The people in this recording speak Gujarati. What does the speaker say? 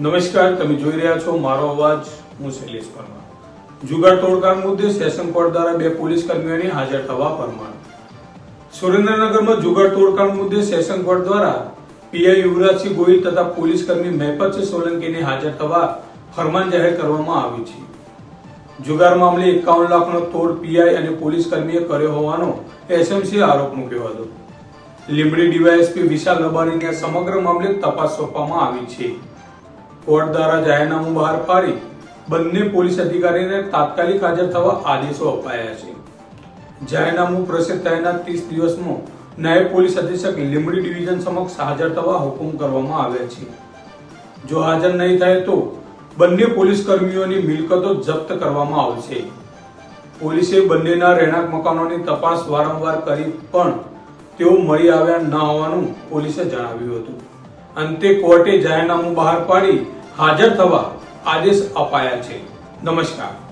નમસ્કાર, તમે જોઈ રહ્યા છો મારો અવાજ. હું શૈલેષ પરમાર. જુગાર તોડકાર મુદ્દે સેશન કોર્ટ દ્વારા બે પોલીસ કર્મીઓની હાજર થવા પરમાર સુરેન્દ્રનગરમાં જુગાર તોડકાંડ મુદ્દે સેશન કોર્ટ દ્વારા પીઆઈ યુવરાજસિંહ ગોહિલ તથા પોલીસ કર્મી મહેપતસિંહ સોલંકીને હાજર થવા ફરમાન જાહેર કરવામાં આવ્યું છે. જુગાર મામલે એકાવન લાખનો તોડ પીઆઈ અને પોલીસ કર્મીએ કર્યો હોવાનો એસએમસીએ આરોપ મૂક્યો હતો. લીંબડી ડીવાયએસપી વિશાલ રબારીને સમગ્ર મામલે તપાસ સોંપવામાં આવી છે. કોર્ટ દ્વારા જાહેરનામું બહાર પાડી બંને પોલીસ અધિકારીને તાત્કાલિક હાજર થવા આદેશો અપાયા છે. જાહેરનામું પ્રસિદ્ધ થયાના ત્રીસ દિવસમાં નાયબ પોલીસ અધિક્ષક લીંબડી ડિવિઝન સમક્ષ હાજર થવા હુકમ કરવામાં આવ્યા છે. જો હાજર નહીં થાય તો બંને પોલીસ કર્મીઓની મિલકતો જપ્ત કરવામાં આવશે. પોલીસે બંનેના રહેણાંક મકાનોની તપાસ વારંવાર કરી પણ તેઓ મળી આવ્યા ન હોવાનું પોલીસે જણાવ્યું હતું. અંતે કોર્ટે જાહેરનામું બહાર પાડી હાજર થવા આદેશ અપાયા છે. નમસ્કાર.